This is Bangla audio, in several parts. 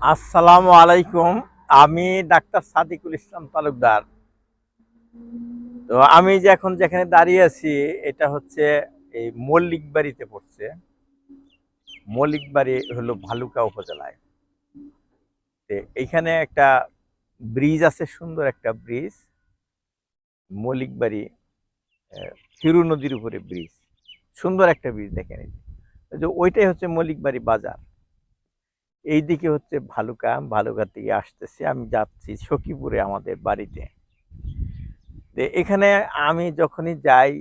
আসসালামু আলাইকুম। আমি ডাক্তার সাদিকুল ইসলাম তালুকদার। তো আমি যে এখন যেখানে দাঁড়িয়ে আছি, এটা হচ্ছে এই মল্লিক বাড়িতে পড়ছে। মল্লিক বাড়ি হলো ভালুকা উপজেলায়। এইখানে একটা ব্রিজ আছে, সুন্দর একটা ব্রিজ। মল্লিক বাড়ি হিরু নদীর উপরে ব্রিজ। সুন্দর একটা ব্রিজ দেখেন। যে। ওইটাই হচ্ছে মল্লিক বাড়ি বাজার। এইদিকে হচ্ছে ভালুকা ভালুকা থেকে আসতেছি, আমি যাচ্ছি সখীপুরে আমাদের বাড়িতে। এখানে আমি যখনই যাই,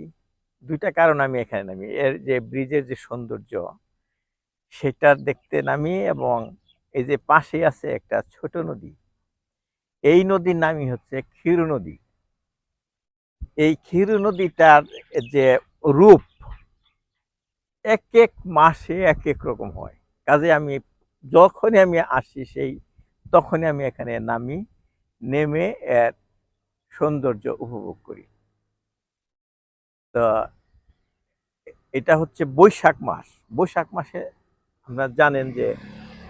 দুইটা কারণ আমি এখানে নামি। এর যে ব্রিজের যে সৌন্দর্য, সেটা দেখতে নামি এবং এই যে পাশে আছে একটা ছোট নদী। এই নদীর নামই হচ্ছে ক্ষীর নদী। এই ক্ষীর নদীটার যে রূপ, এক এক মাসে এক এক রকম হয়। কাজে আমি যখনই আমি আসি সেই, তখনই আমি এখানে নামি, নেমে এর সৌন্দর্য উপভোগ করি। তো এটা হচ্ছে বৈশাখ মাস। বৈশাখ মাসে আপনারা জানেন যে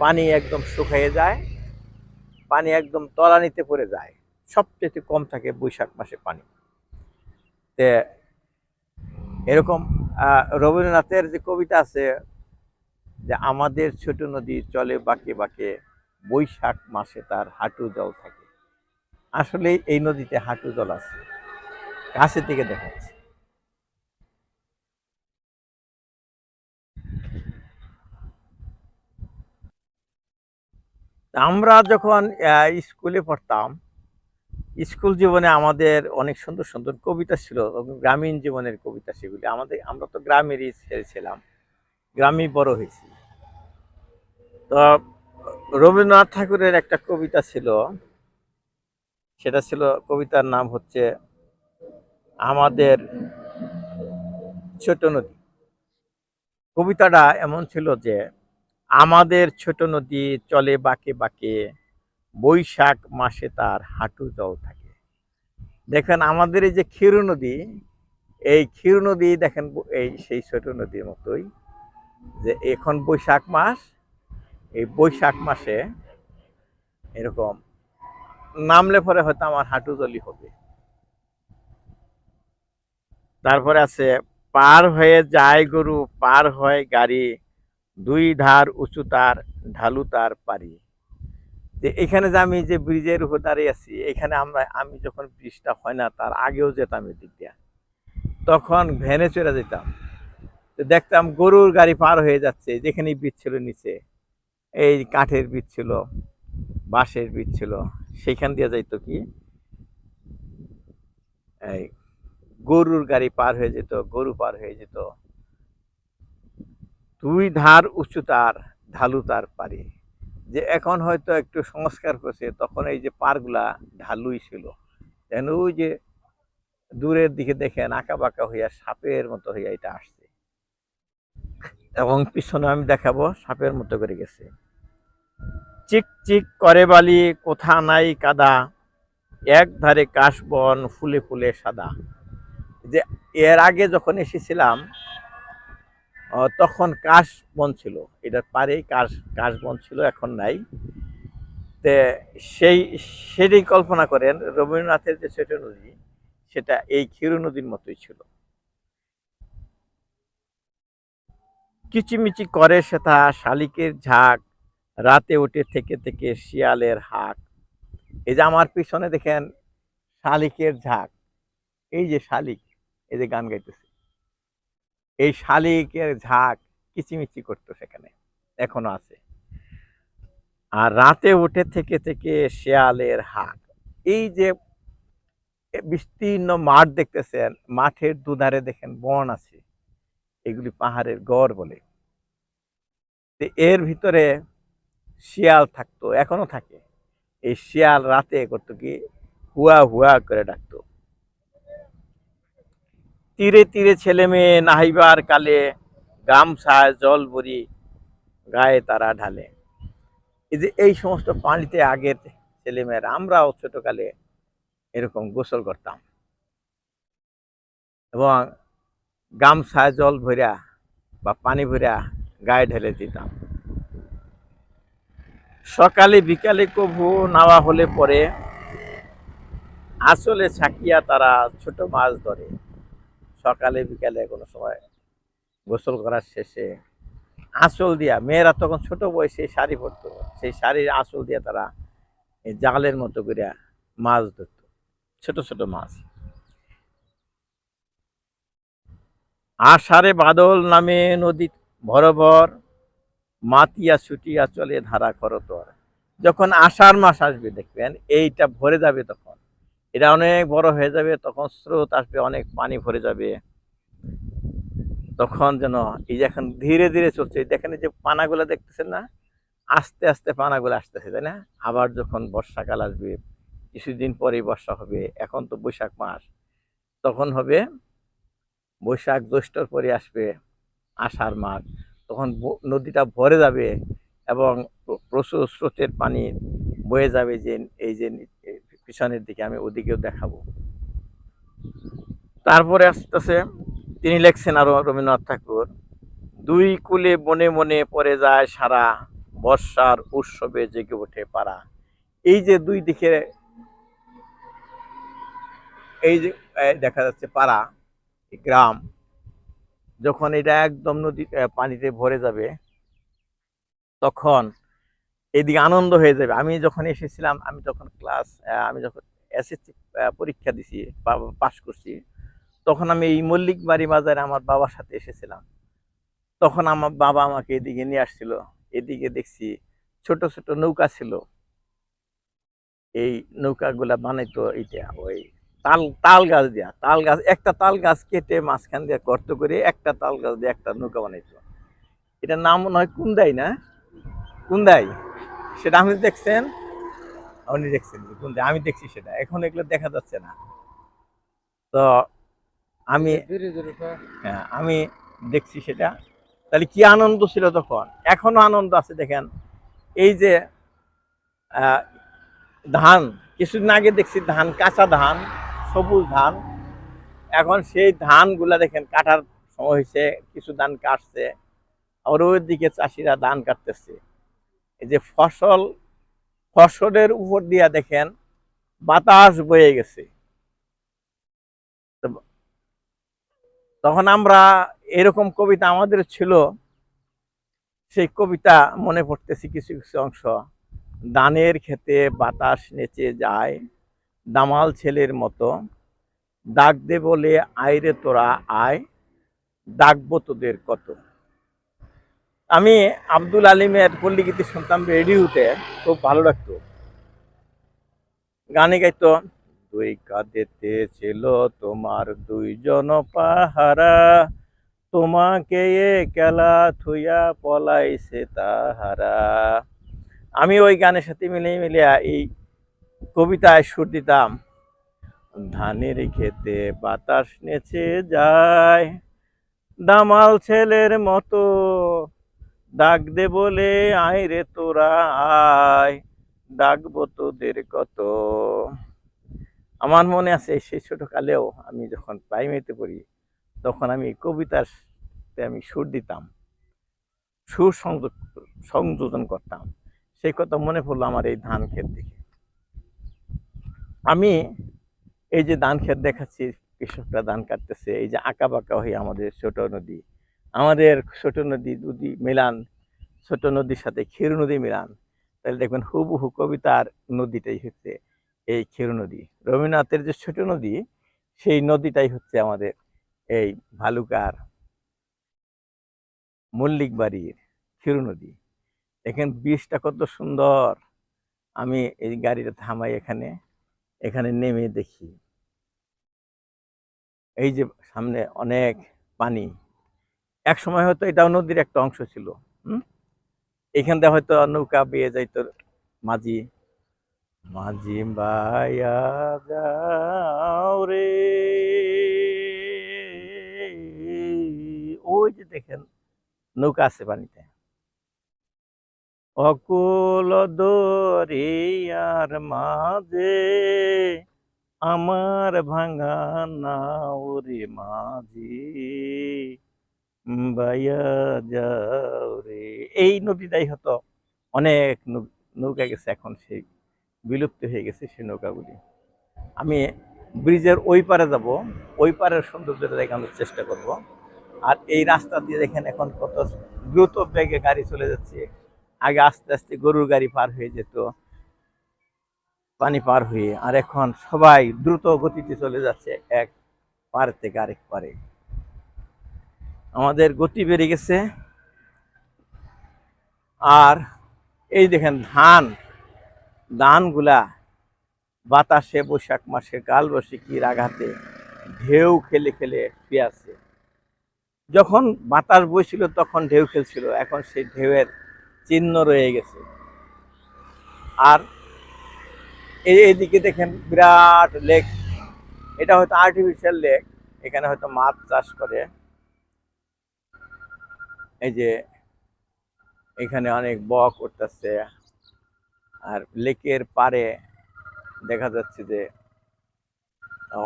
পানি একদম শুকিয়ে যায়, পানি একদম তলানিতে পড়ে যায়, সবচেয়ে কম থাকে বৈশাখ মাসে পানি। তে এরকম রবীন্দ্রনাথের যে কবিতা আছে যে আমাদের ছোট নদী চলে বাঁকে বাঁকে, বৈশাখ মাসে তার হাঁটু জল থাকে। আসলে এই নদীতে হাঁটু জল আছে। কাছে থেকে দেখাচ্ছে আমরা যখন স্কুলে পড়তাম, স্কুল জীবনে আমাদের অনেক সুন্দর সুন্দর কবিতা ছিল গ্রামীণ জীবনের কবিতা সেগুলি। আমাদের, আমরা তো গ্রামেরই ছেলে ছিলাম। গ্রামেই বড় হয়েছি। তো রবীন্দ্রনাথ ঠাকুরের একটা কবিতা ছিল। সেটা ছিল, কবিতার নাম হচ্ছে আমাদের ছোট নদী। কবিতাটা এমন ছিল যে, আমাদের ছোট নদী চলে বাঁকে বাঁকে, বৈশাখ মাসে তার হাঁটু জল থাকে। দেখেন, আমাদের এই যে ক্ষীর নদী, এই ক্ষীর নদী দেখেন, এই সেই ছোট নদীর মতোই যে, এখন বৈশাখ মাস এই বৈশাখ মাসে এরকম নামলে পরে হয়তো আমার হাঁটু জলি হবে। তারপরে আছে, পার হয়ে যায় গরু, পার হয় গাড়ি, দুই ধার উঁচু তার, ঢালু তার পারি যে এখানে যে আমি যে ব্রিজের উপর দাঁড়িয়ে আছি, এখানে আমরা, আমি যখন ব্রিজটা হয় না, তার আগেও যেতাম এদিক দিয়া। তখন ভ্যানে চলে যেতাম। দেখতাম গরুর গাড়ি পার হয়ে যাচ্ছে যেখানে ব্রিজ ছিল নিচে। এই কাঠের বীজ ছিল, বাঁশের বীজ ছিল, সেইখান দিয়ে যাইতো কি? এই গরুর গাড়ি পার হয়ে যেত, গরু পার হয়ে যেত। দুই ধার উঁচু তার, ঢালু তার পারি যে এখন হয়তো একটু সংস্কার করছে, তখন এই যে পারগুলা ঢালুই ছিল। যেন ওই যে দূরের দিকে দেখেন আঁকা বাঁকা হইয়া সাপের মতো হইয়া এটা আসছে। এবং পিছনে আমি দেখাবো সাপের মতো করে গেছে। চিক চিক করে বালি, কোথা নাই কাদা, এক ধারে কাশবন, ফুলে ফুলে সাদা। যে এর আগে যখন এসেছিলাম তখন কাশ বন ছিল। এটার পারেই কাশ কাশ বন ছিল, এখন নাই। তে সেই, সেটাই কল্পনা করেন রবীন্দ্রনাথের যে ছোট নদী, সেটা এই ক্ষীর নদীর মতোই ছিল। কিচিমিচি করে সেটা শালিকের ঝাঁক, রাতে উঠে থেকে থেকে শিয়ালের হাক। এই যে আমার পিছনে দেখেন শালিকের ঝাঁক। এই যে শালিক, এই যে গান গাইতেছে। এই শালিকের ঝাঁক কিচিমিচি করতো সেখানে, এখনও আছে। আর রাতে উঠে থেকে থেকে শেয়ালের হাক। এই যে বিস্তীর্ণ মাঠ দেখতেছেন, মাঠের দুধারে দেখেন বন আছে। এগুলি পাহাড়ের গড় বলে। এর ভিতরে শিয়াল থাকতো, এখনও থাকে। এই শিয়াল রাতে করতো কি, হুয়া হুয়া করে ডাকতো। তীরে তীরে ছেলে মেয়ে নাহিবার কালে গামছা জল ভরি গায়ে তারা ঢালে। এই যে এই সমস্ত পানিতে আগের ছেলেমেয়েরা আমরাও ছোটকালে এরকম গোসল করতাম। এবং গামছায় জল ভরিয়া বা পানি ভরিয়া গায়ে ঢেলে দিতাম। সকালে, বিকালে কভু নাওয়া হলে পরে আসলে ছাকিয়া তারা ছোট মাছ ধরে। সকালে, বিকালে কোনো সময় গোসল করার শেষে আঁচল দিয়া, মেয়েরা তখন ছোট বয়সে শাড়ি পরতো, সেই শাড়ির আঁচল দিয়া তারা জালের মতো করে মাছ ধরতো, ছোট ছোট মাছ। আষাঢ়ে বাদল নামে নদী ভরভর মাতিয়া ছুটিয়া চলে ধারা করতর যখন আষাঢ় মাস আসবে, দেখবেন এইটা ভরে যাবে তখন। এটা অনেক বড় হয়ে যাবে, তখন স্রোত আসবে, অনেক পানি ভরে যাবে। তখন যেন এই এখন ধীরে ধীরে চলছে, দেখেন যে পানাগুলো দেখতেছেন না? আস্তে আস্তে পানাগুলো আসতেছে, তাই না? আবার যখন বর্ষাকাল আসবে, কিছুদিন পরেই বর্ষা হবে, এখন তো বৈশাখ মাস, তখন হবে বৈশাখ জ্যৈষ্ঠর পরে আসবে আষাঢ় মাস তখন নদীটা ভরে যাবে এবং প্রচুর স্রোতের পানি বয়ে যাবে যে, এই যে, পিছনের দিকে আমি ওদিকেও দেখাবো। তারপরে আসতেছে, তিনি লেখছেন আরও রবীন্দ্রনাথ ঠাকুর, দুই কুলে মনে মনে পড়ে যায় সারা বর্ষার উৎসবে জেগে ওঠে পারা এই যে দুই দিকে, এই যে দেখা যাচ্ছে পাড়া গ্রাম, যখন এটা একদম নদী পানিতে ভরে যাবে, তখন এদিকে আনন্দ হয়ে যাবে। আমি যখন এসেছিলাম, আমি তখন ক্লাস আমি যখন এসএসসি পরীক্ষা দিছি পাশ করছি, তখন আমি এই মল্লিক বাড়ি বাজারে আমার বাবার সাথে এসেছিলাম। তখন আমার বাবা আমাকে এদিকে নিয়ে আসছিল, এদিকে দেখছি ছোট ছোট নৌকা ছিল। এই নৌকাগুলা বানাইতো এইটা, ওই তাল তাল গাছ দিয়া তাল গাছ একটা তাল গাছ কেটে মাঝখান দিয়ে গর্ত করে একটা তাল গাছ দিয়ে একটা নৌকা বানাইতো। এটার নাম মনে হয় কুন্দাই না? কুন্দাই। সেটা আপনি দেখছেন? আপনি দেখছেন কুন্দাই আমি দেখছি সেটা। এখন এগুলো দেখা যাচ্ছে না। তো আমি হ্যাঁ আমি দেখছি সেটা। তাহলে কি আনন্দ ছিল তখন? এখনও আনন্দ আছে দেখেন। এই যে ধান কিছুদিন আগে দেখছি ধান কাঁচা ধান। সবুজ ধান। এখন সেই ধানগুলা দেখেন, কাটার সময় হয়েছে কিছু ধান কাটছে। আর ওই দিকে চাষিরা ধান কাটতেছে। এই যে ফসল, ফসলের উপর দিয়া দেখেন, বাতাস বয়ে গেছে। তখন আমরা এরকম কবিতা আমাদের ছিল, সেই কবিতা মনে পড়তেছি কিছু কিছু অংশ। দানের খেতে বাতাস নেচে যায়। দামাল ছেলের মতো ডাক দে বলে আইরে তোরা আয় ডাকবো তোদের কত? আমি আব্দুল আলিমের পল্লীগীতি শুনতাম রেডিওতে, খুব ভালো লাগতো। গানে গাইতো, দুই কাঁদেতে ছিল তোমার দুইজন পাহারা, তোমাকে এ কেলা থুইয়া পলাইছে তাহারা। আমি ওই গানের সাথে মিলিয়ে মিলিয়া এই কবিতায় সুর দিতাম ধানের খেতে বাতাস নেচে যায়। দামাল ছেলের মতো ডাক দে বলে, আয় রে তোরা, আয়, ডাকবো তোদের কত? আমার মনে আছে সেই ছোটকালেও আমি যখন প্রাইমারিতে পড়ি, তখন আমি কবিতার সাথে আমি সুর দিতাম, সুর সংযোগ, সংযোজন করতাম। সেই কথা মনে পড়ল আমার এই ধান ক্ষেত দেখে। আমি এই যে ধান ক্ষেত দেখাচ্ছি, কৃষকরা ধান কাটতেছে, এই যে আঁকা বাঁকা হয়ে আমাদের ছোট নদী। আমাদের ছোট নদী যদি মিলান, ছোট নদীর সাথে ক্ষীর নদী মিলান, তাহলে দেখবেন হুবহু কবিতার নদীটাই হচ্ছে এই ক্ষীর নদী। রবীন্দ্রনাথের যে ছোট নদী, সেই নদীটাই হচ্ছে আমাদের এই ভালুকার মল্লিক বাড়ির ক্ষীর নদী। দেখেন বীজটা কত সুন্দর। আমি এই গাড়িটা থামাই এখানে। এখানে নেমে দেখি। এই যে সামনে অনেক পানি। এক সময় হয়তো এটাও নদীর একটা অংশ ছিল এখান দিয়ে হয়তো নৌকা বেয়ে যাইতো মাঝি। মাঝি বায়া যাও রে। ওই যে দেখেন, নৌকা আছে পানিতে। অকুল দরিয়ার মাঝে আমার ভাঙা নাওরে মাঝি। বাইয়া যাও এই নদীটাই হতো, অনেক নৌকা গেছে এখন সেই, বিলুপ্ত হয়ে গেছে সেই নৌকাগুলি। আমি ব্রিজের ওই পারে যাব, ওই পারের সৌন্দর্যটা দেখানোর চেষ্টা করব। আর এই রাস্তা দিয়ে দেখেন এখন কত দ্রুত বেগে গাড়ি চলে যাচ্ছে। আগে আস্তে আস্তে গরুর গাড়ি পার হয়ে যেত, পানি পার হয়ে। আর এখন সবাই দ্রুত গতিতে চলে যাচ্ছে, এক পার থেকে আরেক পারে। আমাদের গতি বেড়ে গেছে। আর এই দেখেন ধান, ধানগুলা বাতাসে, বৈশাখ মাসে কাল বৈশাখীর আঘাতে ঢেউ খেলে খেলে শুয়ে আছে। যখন বাতাস বইছিল তখন ঢেউ খেলছিল, এখন সেই ঢেউয়ের চিহ্ন রয়ে গেছে। আর এই এইদিকে দেখেন বিরাট লেক এটা হয়তো আর্টিফিশিয়াল লেক এখানে হয়তো মাছ চাষ করে। এই যে এখানে অনেক বক উঠতেছে। আর লেকের পারে দেখা যাচ্ছে যে,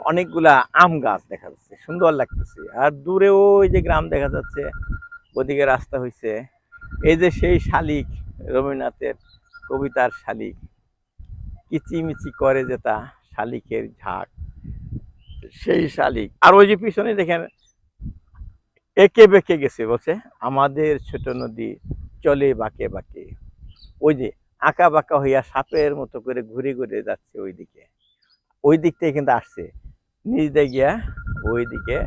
অনেকগুলা আম গাছ দেখা যাচ্ছে। সুন্দর লাগতেছে। আর দূরে ওই যে গ্রাম দেখা যাচ্ছে, ওদিকে রাস্তা হয়েছে এই যে সেই শালিক, রবীন্দ্রনাথের কবিতার শালিক, কিচিমিচি করে যেটা শালিকের ঝাঁক, সেই শালিক। আর ওই যে পিছনে দেখেন, একে বেঁকে গেছে, বলছে, আমাদের ছোট নদী চলে বাঁকে বাঁকে। ওই যে আঁকা বাঁকা হইয়া সাপের মতো করে ঘুরে ঘুরে যাচ্ছে ওই দিকে ওই দিক থেকে কিন্তু আসছে। নিজ দিয়ে গিয়া ওই দিকে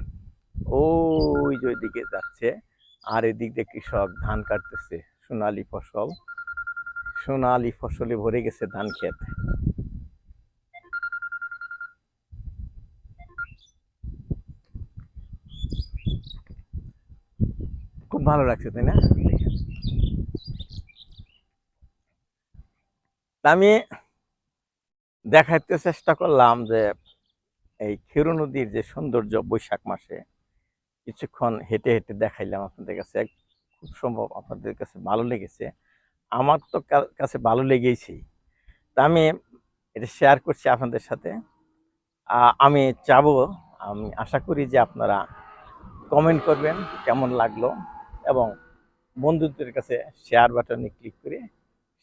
ওই যে ওই দিকে যাচ্ছে আর এদিক দিয়ে কৃষক ধান কাটতেছে, সোনালি ফসল। সোনালি ফসলে ভরে গেছে ধান ক্ষেত। খুব ভালো লাগছে, তাই না? আমি দেখাইতে চেষ্টা করলাম যে, এই ক্ষীর নদীর যে সৌন্দর্য বৈশাখ মাসে কিছুক্ষণ হেঁটে হেঁটে দেখাইলাম আপনাদের কাছে। খুব সম্ভব আপনাদের কাছে ভালো লেগেছে। আমার তো কাছে ভালো লেগেইছি তা আমি এটা শেয়ার করছি আপনাদের সাথে। আমি চাবো, আমি আশা করি যে আপনারা কমেন্ট করবেন কেমন লাগল এবং বন্ধুদের কাছে শেয়ার বাটনে ক্লিক করে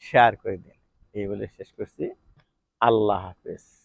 শেয়ার করে দিন। এই বলে শেষ করছি। আল্লাহ হাফেজ।